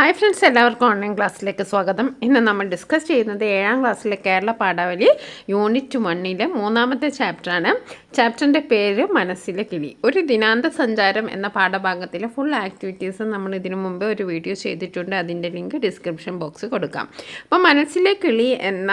Hi friends എല്ലാവർക്കും online ക്ലാസ്സിലേക്ക് സ്വാഗതം. ഇന്ന് നമ്മൾ ഡിസ്കസ് ചെയ്യുന്നത് ഏഴാം ക്ലാസ്സിലെ കേരള പാഠാവലി യൂണിറ്റ് വണ്ണിലെ മൂന്നാമത്തെ ചാപ്റ്ററാണ് ചാപ്റ്ററിന്റെ പേര് മനസ്സിലെ കിളി. ഒരു ദിനാന്ത സഞ്ചാരം എന്ന പാഠഭാഗത്തിലെ ഫുൾ ആക്ടിവിറ്റീസ് നമ്മൾ ഇതിനു മുമ്പ് ഒരു വീഡിയോ ചെയ്തിട്ടുണ്ട്. അതിന്റെ ലിങ്ക് ഡിസ്ക്രിപ്ഷൻ ബോക്സ് കൊടുക്കാം. അപ്പോൾ മനസ്സിലെ കിളി എന്ന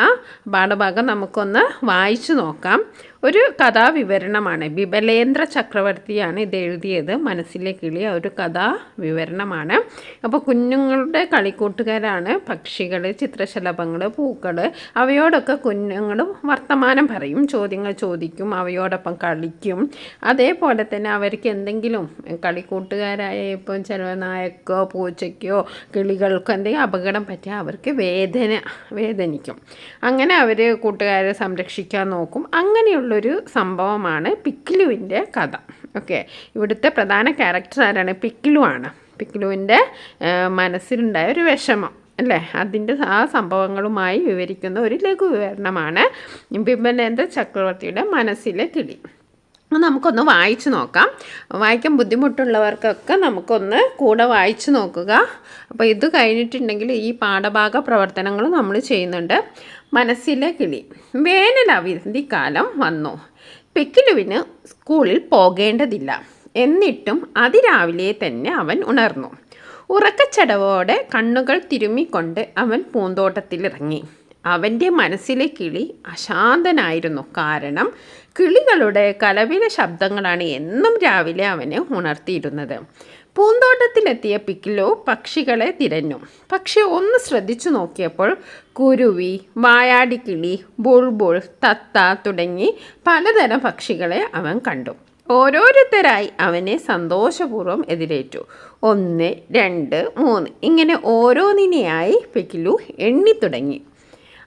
പാഠഭാഗം നമുക്കൊന്ന് വായിച്ചു നോക്കാം. ഒരു കഥാവിവരണമാണ്. ബിബലേന്ദ്ര ചക്രവർത്തിയാണ് ഇത് എഴുതിയത്. മനസ്സിലെ കിളി ഒരു കഥാവിവരണമാണ്. അപ്പോൾ കുഞ്ഞുങ്ങളുടെ കളിക്കൂട്ടുകാരാണ്. പക്ഷികൾ ചിത്രശലഭങ്ങൾ പൂക്കൾ അവയോടൊക്കെ കുഞ്ഞുങ്ങൾ വർത്തമാനം പറയും. ചോദ്യങ്ങൾ ചോദിക്കും അവയോടൊപ്പം കളിക്കും. അതേപോലെ തന്നെ അവർക്ക് എന്തെങ്കിലും കളിക്കൂട്ടുകാരായ ഇപ്പം ചില നായക്കോ പൂച്ചയ്ക്കോ കിളികൾക്കോ എന്തെങ്കിലും അപകടം പറ്റിയാൽ അവർക്ക് വേദന വേദനിക്കും. അങ്ങനെ അവർ കൂട്ടുകാരെ സംരക്ഷിക്കാൻ നോക്കും. അങ്ങനെയുള്ളൊരു സംഭവമാണ് പിക്കിലുവിന്റെ കഥ. ഓക്കെ. ഇവിടുത്തെ പ്രധാന ക്യാരക്ടർ ആരാണ്? പിക്കിലു ആണ്. പിക്കിലുവിന്റെ മനസ്സിലുണ്ടായ ഒരു വിഷമം അല്ലേ? അതിന്റെ ആ സംഭവങ്ങളുമായി വിവരിക്കുന്ന ഒരു ലഘു വിവരണമാണ് ബിംബലേന്ദ്ര ചക്രവർത്തിയുടെ മനസ്സിലെ കിളി. നമുക്കൊന്ന് വായിച്ചു നോക്കാം. വായിക്കാൻ ബുദ്ധിമുട്ടുള്ളവർക്കൊക്കെ നമുക്കൊന്ന് കൂടെ വായിച്ചു നോക്കുക. അപ്പോൾ ഇത് കഴിഞ്ഞിട്ടുണ്ടെങ്കിൽ ഈ പാഠഭാഗ പ്രവർത്തനങ്ങൾ നമ്മൾ ചെയ്യുന്നുണ്ട്. മനസ്സിലെ കിളി. വേനൽ അവധിക്കാലം വന്നു. പെക്കിലുവിന് സ്കൂളിൽ പോകേണ്ടതില്ല. എന്നിട്ടും അതിരാവിലെ തന്നെ അവൻ ഉണർന്നു. ഉറക്കച്ചടവോടെ കണ്ണുകൾ തിരുമ്മിക്കൊണ്ട് അവൻ പൂന്തോട്ടത്തിലിറങ്ങി. അവന്റെ മനസ്സിലെ കിളി അശാന്തനായിരുന്നു. കാരണം കിളികളുടെ കലവില ശബ്ദങ്ങളാണ് എന്നും രാവിലെ അവനെ ഉണർത്തിയിരുന്നത്. പൂന്തോട്ടത്തിലെത്തിയ പിക്കിലോ പക്ഷികളെ തിരഞ്ഞു. പക്ഷെ ഒന്ന് ശ്രദ്ധിച്ചു നോക്കിയപ്പോൾ കുരുവി വായാടിക്കിളി ബുൾബുൾ തത്ത തുടങ്ങി പലതരം പക്ഷികളെ അവൻ കണ്ടു. ഓരോരുത്തരായി അവനെ സന്തോഷപൂർവം എതിരേറ്റു. ഒന്ന് രണ്ട് മൂന്ന് ഇങ്ങനെ ഓരോന്നിനെയായി പെക്കിലു എണ്ണി തുടങ്ങി.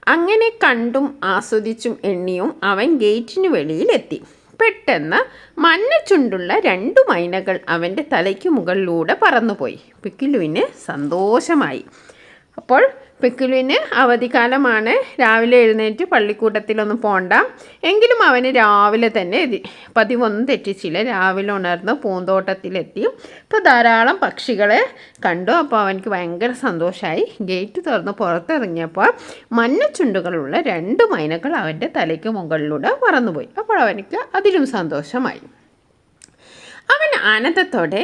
അങ്ങനെ കണ്ടും ആസ്വദിച്ചും എണ്ണിയും അവൻ ഗേറ്റിന് വെളിയിലെത്തി. പെട്ടെന്ന് മഞ്ഞച്ചുണ്ടുള്ള രണ്ടു മൈനകൾ അവന്റെ തലയ്ക്ക് മുകളിലൂടെ പറന്നുപോയി. പിക്കിലുവിന് സന്തോഷമായി. അപ്പോൾ പിക്കിലുവിന് അവധിക്കാലമാണ്. രാവിലെ എഴുന്നേറ്റ് പള്ളിക്കൂട്ടത്തിലൊന്നും പോണ്ട. എങ്കിലും അവന് രാവിലെ തന്നെ പതിവൊന്നും തെറ്റിച്ചില്ല. രാവിലെ ഉണർന്ന് പൂന്തോട്ടത്തിലെത്തി. ഇപ്പോൾ ധാരാളം പക്ഷികളെ കണ്ടു. അപ്പോൾ അവനക്ക് ഭയങ്കര സന്തോഷമായി ഗേറ്റ് തുറന്ന് പുറത്തിറങ്ങിയപ്പോൾ മഞ്ഞച്ചുണ്ടുകളുള്ള രണ്ട് മൈനകൾ അവന്റെ തലയ്ക്ക് മുകളിലൂടെ പറന്നുപോയി. അപ്പോൾ അവനക്ക് അതിലും സന്തോഷമായി. അവൻ ആനന്ദത്തോടെ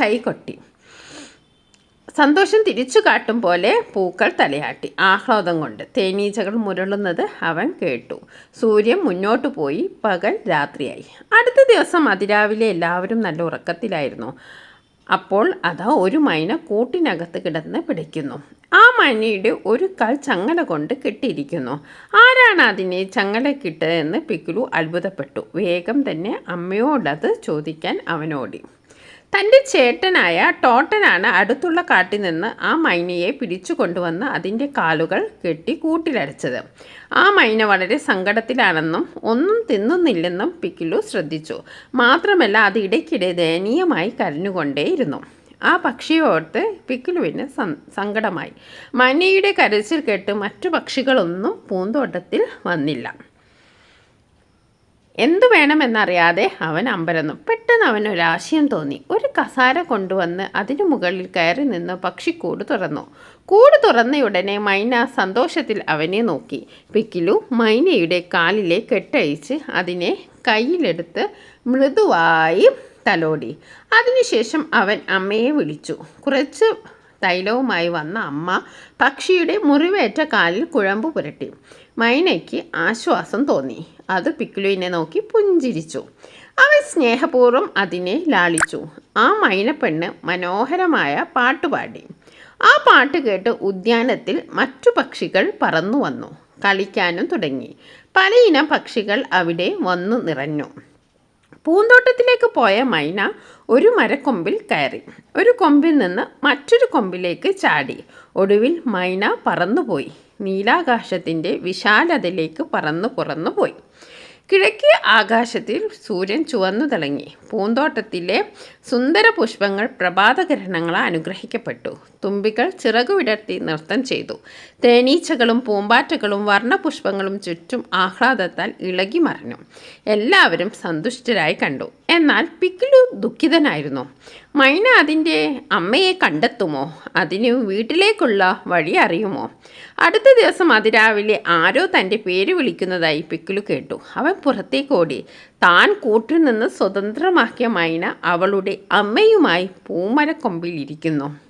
കൈകൊട്ടി സന്തോഷം തിരിച്ചു കാട്ടും പോലെ പൂക്കൾ തലയാട്ടി. ആഹ്ലാദം കൊണ്ട് തേനീച്ചകൾ മുരളുന്നത് അവൻ കേട്ടു. സൂര്യൻ മുന്നോട്ട് പോയി. പകൽ രാത്രിയായി. അടുത്ത ദിവസം അതിരാവിലെ എല്ലാവരും നല്ല ഉറക്കത്തിലായിരുന്നു. അപ്പോൾ അതാ ഒരു മൈന കൂട്ടിനകത്ത് കിടന്ന് പിടിക്കുന്നു. ആ മൈനയുടെ ഒരു കാൽ ചങ്ങല കൊണ്ട് കെട്ടിയിരിക്കുന്നു. ആരാണ് അതിനെ ചങ്ങല കിട്ടുക എന്ന് പിക്കുലു അത്ഭുതപ്പെട്ടു. വേഗം തന്നെ അമ്മയോടത് ചോദിക്കാൻ അവനോടി. തന്റെ ചേട്ടനായ ടോട്ടനാണ് അടുത്തുള്ള കാട്ടിൽ നിന്ന് ആ മൈനയെ പിടിച്ചു കൊണ്ടുവന്ന് അതിന്റെ കാലുകൾ കെട്ടി കൂട്ടിലടച്ചത് ആ മൈന വളരെ സങ്കടത്തിലാണെന്നും ഒന്നും തിന്നുന്നില്ലെന്നും പിക്കിലു ശ്രദ്ധിച്ചു. മാത്രമല്ല അത് ഇടയ്ക്കിടെ ദയനീയമായി കരഞ്ഞുകൊണ്ടേയിരുന്നു. ആ പക്ഷിയോർത്ത് പിക്കിലുവിന് സങ്കടമായി. മൈനയുടെ കരച്ചിൽ കേട്ട് മറ്റു പക്ഷികളൊന്നും പൂന്തോട്ടത്തിൽ വന്നില്ല. എന്തു വേണമെന്നറിയാതെ അവൻ അമ്പരന്നു. പെട്ടെന്ന് അവൻ ഒരാശയം തോന്നി. ഒരു കസാര കൊണ്ടുവന്ന് അതിനു മുകളിൽ കയറി നിന്ന് പക്ഷിക്കൂട് തുറന്നു. കൂട് തുറന്നയുടനെ മൈന സന്തോഷത്തിൽ അവനെ നോക്കി. പിക്കിലു മൈനയുടെ കാലിലെ കെട്ടഴിച്ച് അതിനെ കയ്യിലെടുത്ത് മൃദുവായി തലോടി. അതിനുശേഷം അവൻ അമ്മയെ വിളിച്ചു. കുറച്ച് തൈലവുമായി വന്ന അമ്മ പക്ഷിയുടെ മുറിവേറ്റ കാലിൽ കുഴമ്പ് പുരട്ടി. മൈനയ്ക്ക് ആശ്വാസം തോന്നി. അത് പിക്ലുവിനെ നോക്കി പുഞ്ചിരിച്ചു. അവൻ സ്നേഹപൂർവം അതിനെ ലാളിച്ചു. ആ മൈനപ്പെണ്ണ് മനോഹരമായ പാട്ടുപാടി ആ പാട്ട് കേട്ട് ഉദ്യാനത്തിൽ മറ്റു പക്ഷികൾ പറന്നു വന്നു കളിക്കാനും തുടങ്ങി. പലയിനം പക്ഷികൾ അവിടെ വന്നു നിറഞ്ഞു. പൂന്തോട്ടത്തിലേക്ക് പോയ മൈന ഒരു മരക്കൊമ്പിൽ കയറി. ഒരു കൊമ്പിൽ നിന്ന് മറ്റൊരു കൊമ്പിലേക്ക് ചാടി. ഒടുവിൽ മൈന പറന്നുപോയി. നീലാകാശത്തിന്റെ വിശാലതയിലേക്ക് പറന്നു പുറന്നുപോയി. കിഴക്കേ ആകാശത്തിൽ സൂര്യൻ ചുവന്നു തിളങ്ങി. പൂന്തോട്ടത്തിലെ സുന്ദര പുഷ്പങ്ങൾ പ്രഭാതകിരണങ്ങളാൽ അനുഗ്രഹിക്കപ്പെട്ടു. തുമ്പികൾ ചിറകുവിടർത്തി നൃത്തം ചെയ്തു. തേനീച്ചകളും പൂമ്പാറ്റകളും വർണപുഷ്പങ്ങളും ചുറ്റും ആഹ്ലാദത്താൽ ഇളകി മറിഞ്ഞു. എല്ലാവരും സന്തുഷ്ടരായി കണ്ടു. എന്നാൽ പിക്കിലു ദുഃഖിതനായിരുന്നു. മൈന അതിന്റെ അമ്മയെ കണ്ടെത്തുമോ? അതിന് വീട്ടിലേക്കുള്ള വഴി അറിയുമോ? അടുത്ത ദിവസം അതിരാവിലെ ആരോ തന്റെ പേര് വിളിക്കുന്നതായി പിക്കിലു കേട്ടു. അവൻ പുറത്തേക്ക് ഓടി. താൻ കൂട്ടിൽ നിന്ന് സ്വതന്ത്രമാക്കിയ മൈന അവളുടെ അമ്മയുമായി പൂമരക്കൊമ്പിലിരിക്കുന്നു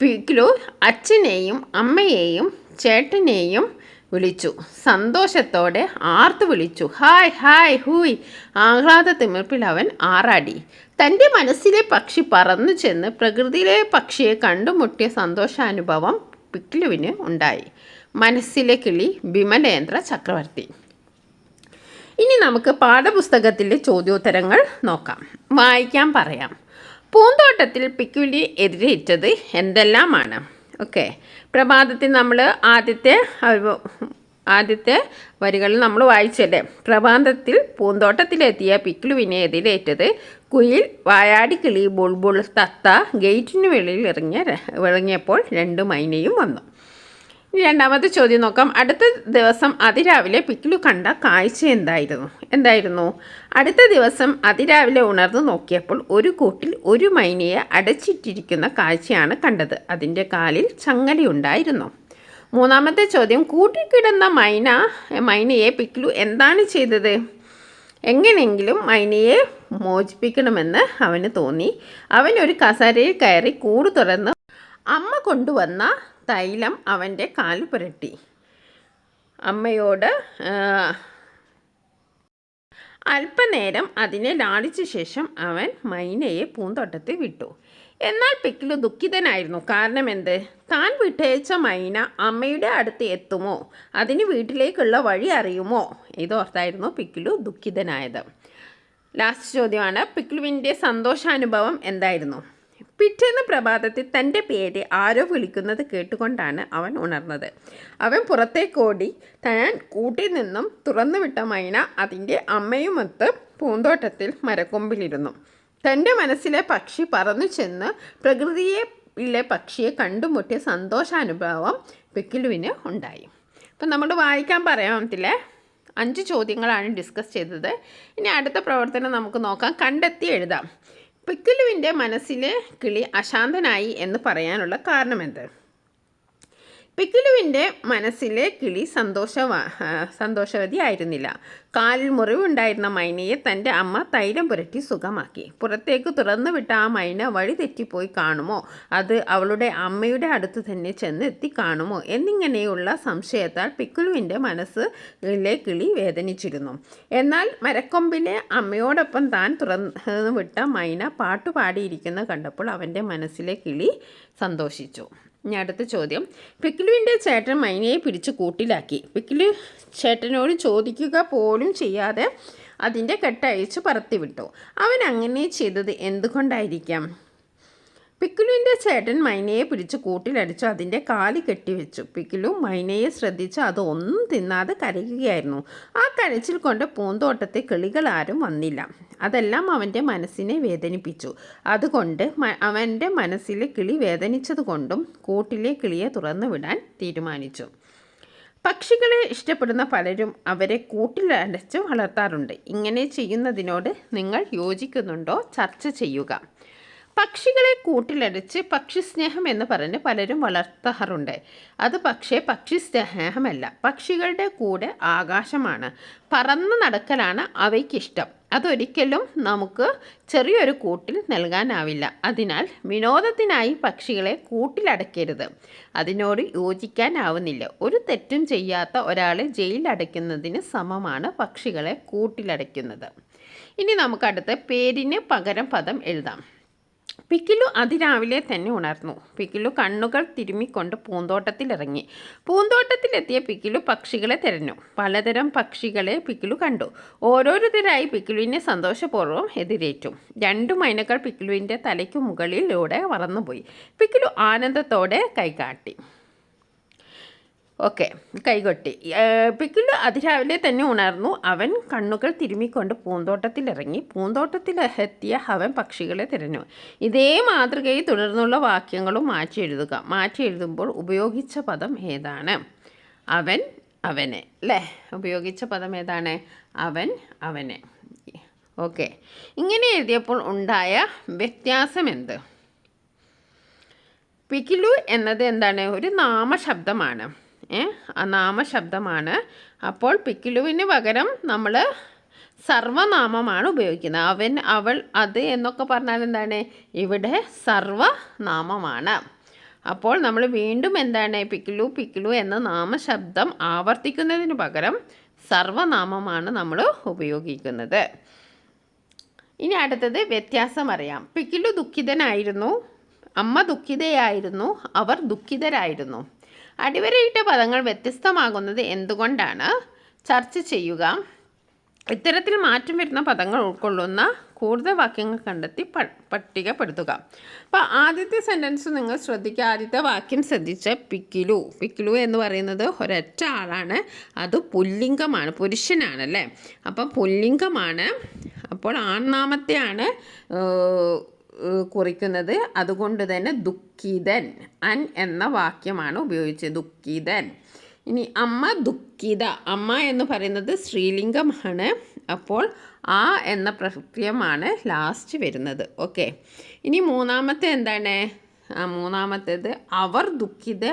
പിക്കിലു അച്ഛനെയും അമ്മയെയും ചേട്ടനെയും വിളിച്ചു. സന്തോഷത്തോടെ ആർത്തു വിളിച്ചു. ഹായ് ഹായ് ഹൂയ്. ആഹ്ലാദ തിമിർപ്പിൽ അവൻ ആറാടി. തന്റെ മനസ്സിലെ പക്ഷി പറന്നു ചെന്ന് പ്രകൃതിയിലെ പക്ഷിയെ കണ്ടുമുട്ടിയ സന്തോഷാനുഭവം പിക്ലുവിന് ഉണ്ടായി. മനസ്സിലെ കിളി ബിമലേന്ദ്ര ചക്രവർത്തി. ഇനി നമുക്ക് പാഠപുസ്തകത്തിലെ ചോദ്യോത്തരങ്ങൾ നോക്കാം. വായിക്കാൻ പറയാം. പൂന്തോട്ടത്തിൽ പിക്കുലി എതിരേറ്റത് എന്തെല്ലാമാണ്? ഓക്കെ. പ്രഭാതത്തിൽ നമ്മൾ ആദ്യത്തെ ആദ്യത്തെ വരികൾ നമ്മൾ വായിച്ചല്ലേ? പ്രഭാതത്തിൽ പൂന്തോട്ടത്തിലെത്തിയ പിക്ലുവിനെ എതിരേറ്റത് കുയിൽ വായാടി കിളി ബുൾബുൾ തത്ത ഗേറ്റിന് വെളിയിൽ ഇറങ്ങിയ ഇറങ്ങിയപ്പോൾ രണ്ട് മൈനയും വന്നു. രണ്ടാമത്തെ ചോദ്യം നോക്കാം. അടുത്ത ദിവസം അതിരാവിലെ പിക്കിലു കണ്ട കാഴ്ച എന്തായിരുന്നു? എന്തായിരുന്നു? അടുത്ത ദിവസം അതിരാവിലെ ഉണർന്നു നോക്കിയപ്പോൾ ഒരു കൂട്ടിൽ ഒരു മൈനയെ അടച്ചിട്ടിരിക്കുന്ന കാഴ്ചയാണ് കണ്ടത്. അതിന്റെ കാലിൽ ചങ്ങലയുണ്ടായിരുന്നു മൂന്നാമത്തെ ചോദ്യം കൂട്ടിക്കിടന്ന മൈന മൈനയെ പിക്കിലു എന്താണ് ചെയ്തത്? എങ്ങനെയെങ്കിലും മൈനയെ മോചിപ്പിക്കണമെന്ന് അവന് തോന്നി. അവൻ ഒരു കസേരയിൽ കയറി കൂട് തുറന്ന് അമ്മ കൊണ്ടുവന്ന തൈലം അവന്റെ കാൽ പുരട്ടി. അമ്മയോട് അല്പനേരം അതിനെ ലാളിച്ച ശേഷം അവൻ മൈനയെ പൂന്തോട്ടത്തിൽ വിട്ടു. എന്നാൽ പിക്കിലു ദുഃഖിതനായിരുന്നു. കാരണം എന്ത്? താൻ വിട്ടയച്ച മൈന അമ്മയുടെ അടുത്ത് എത്തുമോ? അതിന് വീട്ടിലേക്കുള്ള വഴി അറിയുമോ? ഇതോർത്തായിരുന്നു പിക്കിലു ദുഃഖിതനായത്. ലാസ്റ്റ് ചോദ്യമാണ് പിക്ലുവിന്റെ സന്തോഷാനുഭവം എന്തായിരുന്നു? പിറ്റേന്ന് പ്രഭാതത്തിൽ തന്റെ പേര് ആരോ വിളിക്കുന്നത് കേട്ടുകൊണ്ടാണ് അവൻ ഉണർന്നത്. അവൻ പുറത്തേക്കോടി താൻ കൂട്ടിൽ നിന്നും തുറന്നുവിട്ട മൈന അതിന്റെ അമ്മയുമൊത്ത് പൂന്തോട്ടത്തിൽ മരക്കൊമ്പിലിരുന്നു. തന്റെ മനസ്സിലെ പക്ഷി പറന്നു ചെന്ന് പ്രകൃതിയെ യിലെ പക്ഷിയെ കണ്ടുമുട്ടിയ സന്തോഷാനുഭവം പിക്കിലുവിന് ഉണ്ടായി. അപ്പം നമ്മൾ വായിക്കാൻ പറയാമത്തില്ലേ അഞ്ച് ചോദ്യങ്ങളാണ് ഡിസ്കസ് ചെയ്തത്. ഇനി അടുത്ത പ്രവർത്തനം നമുക്ക് നോക്കാം. കണ്ടെത്തി എഴുതാം. പിക്കിലുവിന്റെ മനസ്സിലെ കിളി അശാന്തനായി എന്ന് പറയാനുള്ള കാരണമെന്ത്? പിക്കിലുവിന്റെ മനസ്സിലെ കിളി സന്തോഷവാ സന്തോഷവതി ആയിരുന്നില്ല. കാലിൽ മുറിവുണ്ടായിരുന്ന മൈനയെ തന്റെ അമ്മ തൈലം പുരട്ടി സുഖമാക്കി. പുറത്തേക്ക് തുറന്നു വിട്ട ആ മൈന വഴി തെറ്റിപ്പോയി കാണുമോ? അത് അവളുടെ അമ്മയുടെ അടുത്ത് തന്നെ ചെന്ന് എത്തി കാണുമോ? എന്നിങ്ങനെയുള്ള സംശയത്താൽ പിക്കുലുവിന്റെ മനസ്സിലെ കിളി വേദനിച്ചിരുന്നു. എന്നാൽ മരക്കൊമ്പിലെ അമ്മയോടൊപ്പം താൻ തുറന്നു വിട്ട മൈന പാട്ടുപാടിയിരിക്കുന്ന കണ്ടപ്പോൾ അവന്റെ മനസ്സിലെ കിളി സന്തോഷിച്ചു. ഇനി അടുത്ത ചോദ്യം. പിക്കിലുവിന്റെ ചേട്ടൻ മൈനയെ പിടിച്ച് കൂട്ടിലാക്കി. പിക്കിലു ചേട്ടനോട് ചോദിക്കുക പോലും ചെയ്യാതെ അതിന്റെ കെട്ടയച്ച് പറത്തിവിട്ടു. അവൻ അങ്ങനെ ചെയ്തത് എന്തുകൊണ്ടായിരിക്കാം? പിക്കിലുവിന്റെ ചേട്ടൻ മൈനയെ പിടിച്ച് കൂട്ടിലടിച്ചു. അതിന്റെ കാലി കെട്ടിവെച്ചു. പിക്കിലു മൈനയെ ശ്രദ്ധിച്ച് അത് ഒന്നും തിന്നാതെ കരയുകയായിരുന്നു. ആ കരച്ചിൽ കൊണ്ട് പൂന്തോട്ടത്തെ കിളികൾ ആരും വന്നില്ല. അതെല്ലാം അവന്റെ മനസ്സിനെ വേദനിപ്പിച്ചു. അതുകൊണ്ട് അവന്റെ മനസ്സിലെ കിളി വേദനിച്ചതുകൊണ്ടും കൂട്ടിലെ കിളിയെ തുറന്നു വിടാൻ തീരുമാനിച്ചു. പക്ഷികളെ ഇഷ്ടപ്പെടുന്ന പലരും അവരെ കൂട്ടിലടച്ച് വളർത്താറുണ്ട്. ഇങ്ങനെ ചെയ്യുന്നതിനോട് നിങ്ങൾ യോജിക്കുന്നുണ്ടോ? ചർച്ച ചെയ്യുക. പക്ഷികളെ കൂട്ടിലടിച്ച് പക്ഷിസ്നേഹം എന്ന് പറഞ്ഞ് പലരും വളർത്താറുണ്ട്. അത് പക്ഷേ പക്ഷി സ്നേഹമല്ല പക്ഷികളുടെ കൂടെ ആകാശമാണ്. പറന്ന് നടക്കലാണ് അവയ്ക്കിഷ്ടം. അതൊരിക്കലും നമുക്ക് ചെറിയൊരു കൂട്ടിൽ നൽകാനാവില്ല. അതിനാൽ വിനോദത്തിനായി പക്ഷികളെ കൂട്ടിലടക്കരുത് അതിനോട് യോജിക്കാനാവുന്നില്ല. ഒരു തെറ്റും ചെയ്യാത്ത ഒരാളെ ജയിലടയ്ക്കുന്നതിന് സമമാണ് പക്ഷികളെ കൂട്ടിലടയ്ക്കുന്നത്. ഇനി നമുക്കടുത്ത് പേരിന് പകരം പദം എഴുതാം. പിക്കിലു അതിരാവിലെ തന്നെ ഉണർന്നു. പിക്കിലു കണ്ണുകൾ തിരുമ്മിക്കൊണ്ട് പൂന്തോട്ടത്തിലിറങ്ങി. പൂന്തോട്ടത്തിലെത്തിയ പിക്കിലു പക്ഷികളെ തിരഞ്ഞു. പലതരം പക്ഷികളെ പിക്കിലു കണ്ടു. ഓരോരുത്തരായി പിക്കിലുവിനെ സന്തോഷപൂർവം എതിരേറ്റു. രണ്ടു മൈനകൾ പിക്കിലുവിന്റെ തലയ്ക്കു മുകളിലൂടെ പറന്നുപോയി പിക്കിലു ആനന്ദത്തോടെ കൈകാട്ടി ഓക്കെ കൈകൊട്ടി. ഏഹ് പിക്കിൾ അതിരാവിലെ തന്നെ ഉണർന്നു. അവൻ കണ്ണുകൾ തിരുമ്മിക്കൊണ്ട് പൂന്തോട്ടത്തിലിറങ്ങി. പൂന്തോട്ടത്തിൽ എത്തിയ അവൻ പക്ഷികളെ തിരഞ്ഞു. ഇതേ മാതൃകയിൽ തുടർന്നുള്ള വാക്യങ്ങളും മാറ്റി എഴുതുക. മാറ്റി എഴുതുമ്പോൾ ഉപയോഗിച്ച പദം ഏതാണ്? അവൻ അവനെ. അല്ലേ ഉപയോഗിച്ച പദം ഏതാണ്? അവൻ അവനെ. ഓക്കെ. ഇങ്ങനെ എഴുതിയപ്പോൾ ഉണ്ടായ വ്യത്യാസം എന്ത്? പിക്കിലു എന്നത് എന്താണ്? ഒരു നാമശബ്ദമാണ്. നാമശബ്ദമാണ്. അപ്പോൾ പിക്കിലുവിന് പകരം നമ്മൾ സർവനാമമാണ് ഉപയോഗിക്കുന്നത്. അവൻ അവൾ അത് എന്നൊക്കെ പറഞ്ഞാൽ എന്താണ്? ഇവിടെ സർവനാമമാണ്. അപ്പോൾ നമ്മൾ വീണ്ടും എന്താണ്? പിക്കിലു പിക്കിലു എന്ന നാമശബ്ദം ആവർത്തിക്കുന്നതിന് പകരം സർവനാമമാണ് നമ്മൾ ഉപയോഗിക്കുന്നത്. ഇനി അടുത്തത് വ്യത്യാസം അറിയാം. പിക്കിലു ദുഃഖിതനായിരുന്നു. അമ്മ ദുഃഖിതയായിരുന്നു. അവർ ദുഃഖിതരായിരുന്നു. അടിവരയിട്ട പദങ്ങൾ വ്യത്യസ്തമാകുന്നത് എന്തുകൊണ്ടാണ്? ചർച്ച ചെയ്യുക. ഇത്തരത്തിൽ മാറ്റം വരുന്ന പദങ്ങൾ ഉൾക്കൊള്ളുന്ന കൂടുതൽ വാക്യങ്ങൾ കണ്ടെത്തി പട്ടികപ്പെടുത്തുക. അപ്പോൾ ആദ്യത്തെ സെന്റൻസ് നിങ്ങൾ ശ്രദ്ധിക്കുക. ആദ്യത്തെ വാക്യം ശ്രദ്ധിച്ച പിക്കിലു. പിക്കിലു എന്ന് പറയുന്നത് ഒരൊറ്റ ആളാണ്. അത് പുല്ലിംഗമാണ്. പുരുഷനാണല്ലേ? അപ്പം പുല്ലിംഗമാണ്. അപ്പോൾ ആൺനാമത്തെയാണ് കുറിക്കുന്നത് അതുകൊണ്ട് തന്നെ ദുഃഖിതൻ. അൻ എന്ന വാക്യമാണ് ഉപയോഗിച്ചത് ദുഃഖിതൻ. ഇനി അമ്മ ദുഃഖിത. അമ്മ എന്ന് പറയുന്നത് സ്ത്രീലിംഗമാണ്. അപ്പോൾ ആ എന്ന പ്രത്യയമാണ് ലാസ്റ്റ് വരുന്നത്. ഓക്കെ ഇനി മൂന്നാമത്തെ എന്താണ്? മൂന്നാമത്തേത് അവർ ദുഃഖിത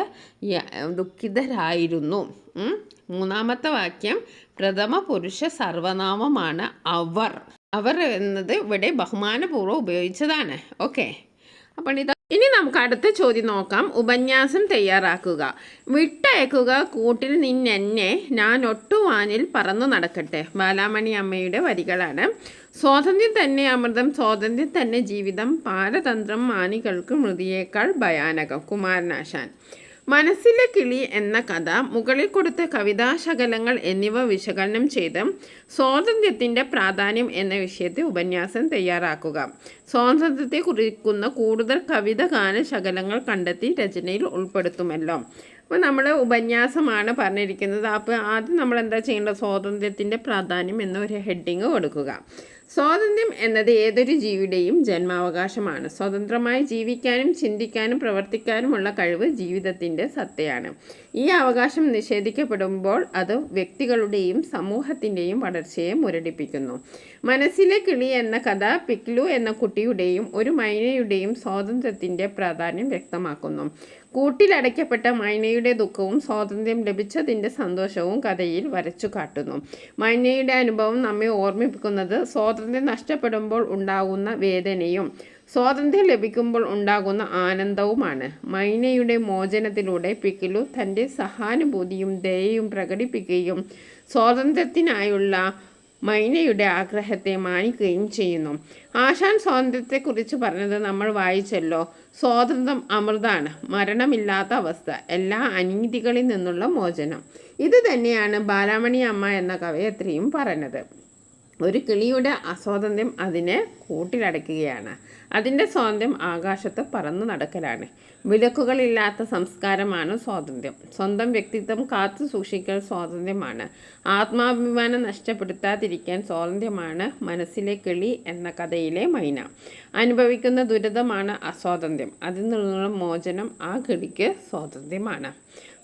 ദുഃഖിതരായിരുന്നു. മൂന്നാമത്തെ വാക്യം പ്രഥമ പുരുഷ സർവനാമമാണ് അവർ. അവർ എന്നത് ഇവിടെ ബഹുമാനപൂർവം ഉപയോഗിച്ചതാണ്. ഓക്കെ അപ്പോൾ ഇത് ഇനി നമുക്ക് അടുത്ത ചോദ്യം നോക്കാം. ഉപന്യാസം തയ്യാറാക്കുക. വിട്ടയക്കുക കൂട്ടിൽ നിന്നെന്നെ ഞാൻ ഒട്ടുവാനിൽ പറന്നു നടക്കട്ടെ. ബാലാമണി അമ്മയുടെ വരികളാണ്. സ്വാതന്ത്ര്യം തന്നെ അമൃതം സ്വാതന്ത്ര്യം തന്നെ ജീവിതം പാരതന്ത്രം മാനികൾക്ക് മൃതിയേക്കാൾ ഭയാനകം. കുമാരനാശാൻ. മനസ്സിലെ കിളി എന്ന കഥ മുകളിൽ കൊടുത്ത കവിതാശകലങ്ങൾ എന്നിവ വിശകലനം ചെയ്ത് സ്വാതന്ത്ര്യത്തിന്റെ പ്രാധാന്യം എന്ന വിഷയത്തെ ഉപന്യാസം തയ്യാറാക്കുക. സ്വാതന്ത്ര്യത്തെ കുറിക്കുന്ന കൂടുതൽ കവിത ഗാന ശകലങ്ങൾ കണ്ടെത്തി രചനയിൽ ഉൾപ്പെടുത്തുമല്ലോ. അപ്പോൾ നമ്മൾ ഉപന്യാസമാണ് പറഞ്ഞിരിക്കുന്നത്. അപ്പോൾ ആദ്യം നമ്മൾ എന്താ ചെയ്യേണ്ടത്? സ്വാതന്ത്ര്യത്തിന്റെ പ്രാധാന്യം എന്നൊരു ഹെഡിങ് കൊടുക്കുക. സ്വാതന്ത്ര്യം എന്നത് ഏതൊരു ജീവിയുടെയും ജന്മാവകാശമാണ്. സ്വതന്ത്രമായി ജീവിക്കാനും ചിന്തിക്കാനും പ്രവർത്തിക്കാനുമുള്ള കഴിവ് ജീവിതത്തിന്റെ സത്തയാണ്. ഈ അവകാശം നിഷേധിക്കപ്പെടുമ്പോൾ അത് വ്യക്തികളുടെയും സമൂഹത്തിന്റെയും വളർച്ചയെ മുരടിപ്പിക്കുന്നു. മനസ്സിലെ കിളി എന്ന കഥ പിക്ലു എന്ന കുട്ടിയുടെയും ഒരു മൈനയുടെയും സ്വാതന്ത്ര്യത്തിന്റെ പ്രാധാന്യം വ്യക്തമാക്കുന്നു. കൂട്ടിലടയ്ക്കപ്പെട്ട മൈനയുടെ ദുഃഖവും സ്വാതന്ത്ര്യം ലഭിച്ചതിന്റെ സന്തോഷവും കഥയിൽ വരച്ചു കാട്ടുന്നു. മൈനയുടെ അനുഭവം നമ്മെ ഓർമ്മിപ്പിക്കുന്നത് സ്വാതന്ത്ര്യം നഷ്ടപ്പെടുമ്പോൾ ഉണ്ടാകുന്ന വേദനയും സ്വാതന്ത്ര്യം ലഭിക്കുമ്പോൾ ഉണ്ടാകുന്ന ആനന്ദവുമാണ്. മൈനയുടെ മോചനത്തിലൂടെ പിക്കിലു തന്റെ സഹാനുഭൂതിയും ദയയും പ്രകടിപ്പിക്കുകയും സ്വാതന്ത്ര്യത്തിനായുള്ള മൈനയുടെ ആഗ്രഹത്തെ മാനിക്കുകയും ചെയ്യുന്നു. ആശാൻ സ്വാതന്ത്ര്യത്തെക്കുറിച്ച് പറഞ്ഞത് നമ്മൾ വായിച്ചല്ലോ. സ്വാതന്ത്ര്യം അമൃതാണ്. മരണമില്ലാത്ത അവസ്ഥ. എല്ലാ അനീതികളിൽ നിന്നുള്ള മോചനം. ഇത് തന്നെയാണ് ബാലാമണി അമ്മ എന്ന കവയത്രിയും പറഞ്ഞത്. ഒരു കിളിയുടെ അസ്വാതന്ത്ര്യം അതിനെ കൂട്ടിലടയ്ക്കുകയാണ് അതിന്റെ സ്വാതന്ത്ര്യം ആകാശത്ത് പറന്നു നടക്കലാണ്. വിലക്കുകളില്ലാത്ത സംസ്കാരമാണ് സ്വാതന്ത്ര്യം. സ്വന്തം വ്യക്തിത്വം കാത്തു സൂക്ഷിക്കൽ സ്വാതന്ത്ര്യമാണ്. ആത്മാഭിമാനം നഷ്ടപ്പെടുത്താതിരിക്കാൻ സ്വാതന്ത്ര്യമാണ് മനസ്സിലെ കിളി എന്ന കഥയിലെ മൈന. അനുഭവിക്കുന്ന ദുരിതമാണ് അസ്വാതന്ത്ര്യം. അതിൽ നിന്നുള്ള മോചനം ആ കിളിക്ക് സ്വാതന്ത്ര്യമാണ്.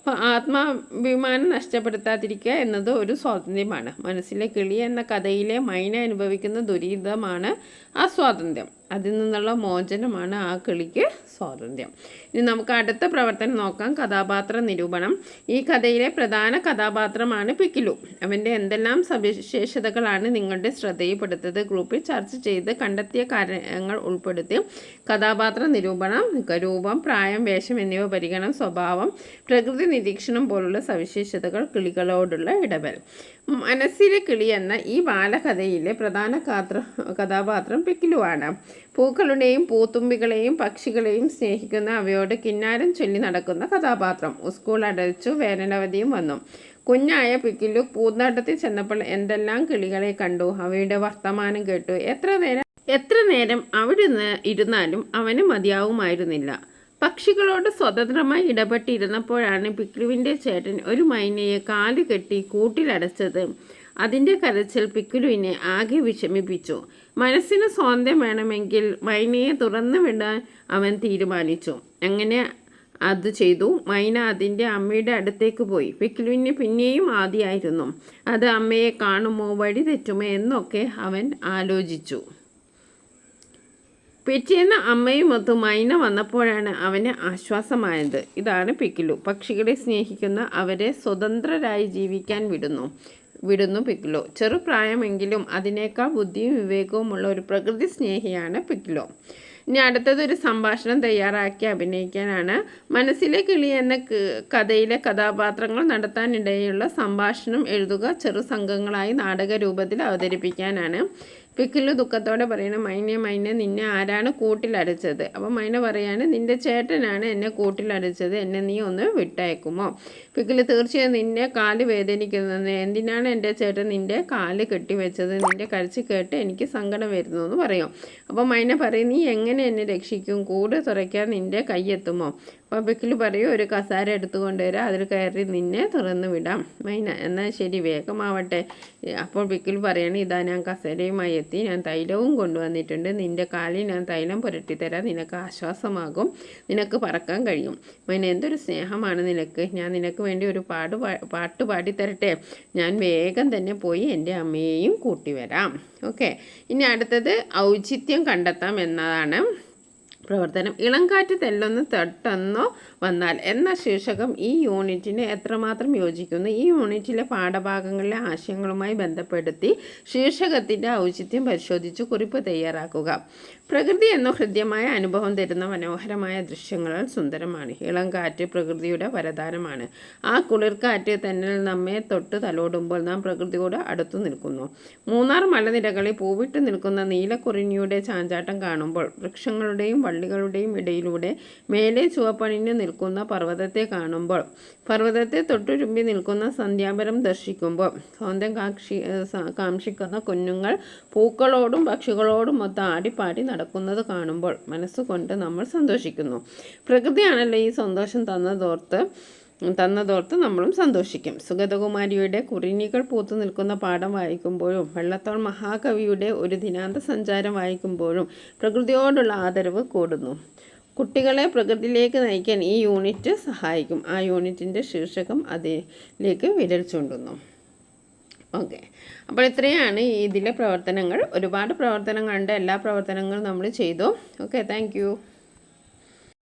ആത്മാഭിമാനം നഷ്ടപ്പെടുത്താതിരിക്കുക എന്നത് ഒരു സ്വാതന്ത്ര്യമാണ്. മനസ്സിലെ കിളി എന്ന കഥയിലെ മൈന അനുഭവിക്കുന്ന ദുരിതമാണ് ആ സ്വാതന്ത്ര്യം. അതിൽ നിന്നുള്ള മോചനമാണ് ആ കിളിക്ക് സ്വാതന്ത്ര്യം. ഇനി നമുക്ക് അടുത്ത പ്രവർത്തനം നോക്കാം. കഥാപാത്ര നിരൂപണം. ഈ കഥയിലെ പ്രധാന കഥാപാത്രമാണ് പിക്കിലു. അവന്റെ എന്തെല്ലാം സവിശേഷതകളാണ് നിങ്ങളുടെ ശ്രദ്ധയിൽപ്പെടുത്തത് ഗ്രൂപ്പിൽ ചർച്ച ചെയ്ത് കണ്ടെത്തിയ കാര്യങ്ങൾ ഉൾപ്പെടുത്തി. കഥാപാത്ര നിരൂപണം രൂപം പ്രായം വേഷം എന്നിവ പരിഗണം. സ്വഭാവം പ്രകൃതി നിരീക്ഷണം പോലുള്ള സവിശേഷതകൾ കിളികളോടുള്ള ഇടപെടൽ. മനസ്സിലെ കിളി എന്ന ഈ ബാലകഥയിലെ പ്രധാന കാത്ര കഥാപാത്രം പിക്കിലുവാണ്. പൂക്കളുടെയും പൂത്തുമ്പികളെയും പക്ഷികളെയും സ്നേഹിക്കുന്ന അവയോട് കിന്നാരം ചൊല്ലി നടക്കുന്ന കഥാപാത്രം. സ്കൂൾ അടച്ചു വേനലവധിയും വന്നു. കുഞ്ഞായ പിക്കിലു പൂന്തോട്ടത്തിൽ ചെന്നപ്പോൾ എന്തെല്ലാം കിളികളെ കണ്ടു? അവയുടെ വർത്തമാനം കേട്ടു. എത്ര നേരം എത്ര നേരം അവിടെ ഇരുന്നാലും അവന് മതിയാവുമായിരുന്നില്ല. പക്ഷികളോട് സ്വതന്ത്രമായി ഇടപെട്ടിരുന്നപ്പോഴാണ് പിക്ലുവിന്റെ ചേട്ടൻ ഒരു മൈനയെ കാൽ കെട്ടി കൂട്ടിലടച്ചത് അതിന്റെ കരച്ചിൽ പിക്കുലുവിനെ ആകെ വിഷമിപ്പിച്ചു. മനസ്സിന് സ്വാതന്ത്ര്യം വേണമെങ്കിൽ മൈനയെ തുറന്നു വിടാൻ അവൻ തീരുമാനിച്ചു. അങ്ങനെ അത് ചെയ്തു. മൈന അതിന്റെ അമ്മയുടെ അടുത്തേക്ക് പോയി. പിക്കിലുവിന് പിന്നെയും ആദ്യമായിരുന്നു അത് അമ്മയെ കാണുമോ? വഴി തെറ്റുമോ എന്നൊക്കെ അവൻ ആലോചിച്ചു. പിറ്റേന്ന് അമ്മയും ഒത്ത് മൈന വന്നപ്പോഴാണ് അവന് ആശ്വാസമായത്. ഇതാണ് പിക്കിലു. പക്ഷികളെ സ്നേഹിക്കുന്ന അവരെ സ്വതന്ത്രരായി ജീവിക്കാൻ വിടുന്നു. വിടുന്നു പിക്കിലോ. ചെറുപ്രായമെങ്കിലും അതിനേക്കാൾ ബുദ്ധിയും വിവേകവുമുള്ള ഒരു പ്രകൃതി സ്നേഹിയാണ് പിക്കിലോ. ഇനി അടുത്തതൊരു സംഭാഷണം തയ്യാറാക്കി അഭിനയിക്കാനാണ് മനസ്സിലെ കിളി എന്ന കഥയിലെ കഥാപാത്രങ്ങൾ നടത്താനിടയുള്ള സംഭാഷണം എഴുതുക ചെറു സംഘങ്ങളായി നാടക രൂപത്തിൽ അവതരിപ്പിക്കാനാണ്. പിക്കിലു ദുഃഖത്തോടെ പറയണം മൈനെ മൈനെ നിന്നെ ആരാണ് കൂട്ടിലടച്ചത് അപ്പോൾ മൈന പറയാണ് നിന്റെ ചേട്ടനാണ് എന്നെ കൂട്ടിലടച്ചത് എന്നെ നീ ഒന്ന് വിട്ടയക്കുമോ? പിക്കിൽ തീർച്ചയായും നിന്നെ കാൽ വേദനിക്കുന്നത് എന്തിനാണ് എന്റെ ചേട്ടൻ നിന്റെ കാൽ കെട്ടിവെച്ചത്? നിന്റെ കരച്ച് കേട്ട് എനിക്ക് സങ്കടം വരുന്നു എന്ന് പറയും. അപ്പോൾ മൈന പറയും നീ എങ്ങനെ എന്നെ രക്ഷിക്കും? കൂട് തുറയ്ക്കാൻ നിന്റെ കൈയെത്തുമോ പിക്കിൽ പറയും ഒരു കസാര എടുത്തു കൊണ്ടുവരാം അതിൽ കയറി നിന്നെ തുറന്നു വിടാം. മൈന എന്നാൽ ശരി വേഗമാവട്ടെ. അപ്പോൾ ബിക്കിൽ പറയണം ഇതാ ഞാൻ കസേരയുമായി എത്തി ഞാൻ തൈലവും കൊണ്ടുവന്നിട്ടുണ്ട്. നിന്റെ കാലിൽ ഞാൻ തൈലം പുരട്ടിത്തരാം. നിനക്ക് ആശ്വാസമാകും. നിനക്ക് പറക്കാൻ കഴിയും. മൈന എന്തൊരു സ്നേഹമാണ് നിനക്ക്. ഞാൻ നിനക്ക് വേണ്ടി ഒരു പാട് പാട്ട് പാടിത്തരട്ടെ. ഞാൻ വേഗം തന്നെ പോയി എന്റെ അമ്മയെയും കൂട്ടി വരാം. ഓക്കെ. ഇനി അടുത്തത് ഔചിത്യം കണ്ടെത്താം എന്നതാണ്. പ്രവർത്തനം. ഇളങ്കാറ്റ് തെല്ലൊന്ന് തട്ടെന്നോ വന്നാൽ എന്ന ശീർഷകം ഈ യൂണിറ്റിന് എത്രമാത്രം യോജിക്കുന്നു? ഈ യൂണിറ്റിലെ പാഠഭാഗങ്ങളിലെ ആശയങ്ങളുമായി ബന്ധപ്പെടുത്തി ശീർഷകത്തിന്റെ ഔചിത്യം പരിശോധിച്ച് കുറിപ്പ് തയ്യാറാക്കുക. പ്രകൃതി എന്ന ഹൃദ്യമായ അനുഭവം തരുന്ന മനോഹരമായ ദൃശ്യങ്ങളാൽ സുന്ദരമാണ്. ഇളം കാറ്റ് പ്രകൃതിയുടെ വരദാനമാണ്. ആ കുളിർക്കാറ്റ് തന്നെ നമ്മെ തൊട്ട് തലോടുമ്പോൾ നാം പ്രകൃതിയോട് അടുത്തു നിൽക്കുന്നു. മൂന്നാർ മലനിരകളിൽ പൂവിട്ട് നിൽക്കുന്ന നീലക്കുറിഞ്ഞിയുടെ ചാഞ്ചാട്ടം കാണുമ്പോൾ വൃക്ഷങ്ങളുടെയും വള്ളികളുടെയും ഇടയിലൂടെ മേലെ ചുവപ്പണിഞ്ഞു നിൽക്കുന്ന പർവതത്തെ കാണുമ്പോൾ പർവതത്തെ തൊട്ടുരുമ്പി നിൽക്കുന്ന സന്ധ്യാപരം ദർശിക്കുമ്പോൾ സ്വന്തം കാക്ഷി കാക്ഷിക്കുന്ന കുഞ്ഞുങ്ങൾ പൂക്കളോടും പക്ഷികളോടും മൊത്തം ആടിപ്പാടി നടക്കുന്നത് കാണുമ്പോൾ മനസ്സുകൊണ്ട് നമ്മൾ സന്തോഷിക്കുന്നു. പ്രകൃതിയാണല്ലോ ഈ സന്തോഷം തന്നതോർത്ത് തന്നതോർത്ത് നമ്മളും സന്തോഷിക്കും. സുഗതകുമാരിയുടെ കുറിനികൾ പൂത്തു നിൽക്കുന്ന പാഠം വായിക്കുമ്പോഴും വെള്ളത്തോൾ മഹാകവിയുടെ ഒരു ദിനാന്ത സഞ്ചാരം വായിക്കുമ്പോഴും പ്രകൃതിയോടുള്ള ആദരവ് കൂടുന്നു. കുട്ടികളെ പ്രകൃതിയിലേക്ക് നയിക്കാൻ ഈ യൂണിറ്റ് സഹായിക്കും. ആ യൂണിറ്റിന്റെ ശീർഷകം അതിലേക്ക് വിരൽ ചൂണ്ടുന്നു. ഓക്കെ. അപ്പോൾ ഇത്രയാണ് ഇതിലെ പ്രവർത്തനങ്ങൾ. ഒരുപാട് പ്രവർത്തനങ്ങളുണ്ട്. എല്ലാ പ്രവർത്തനങ്ങളും നമ്മൾ ചെയ്തു. ഓക്കെ. താങ്ക്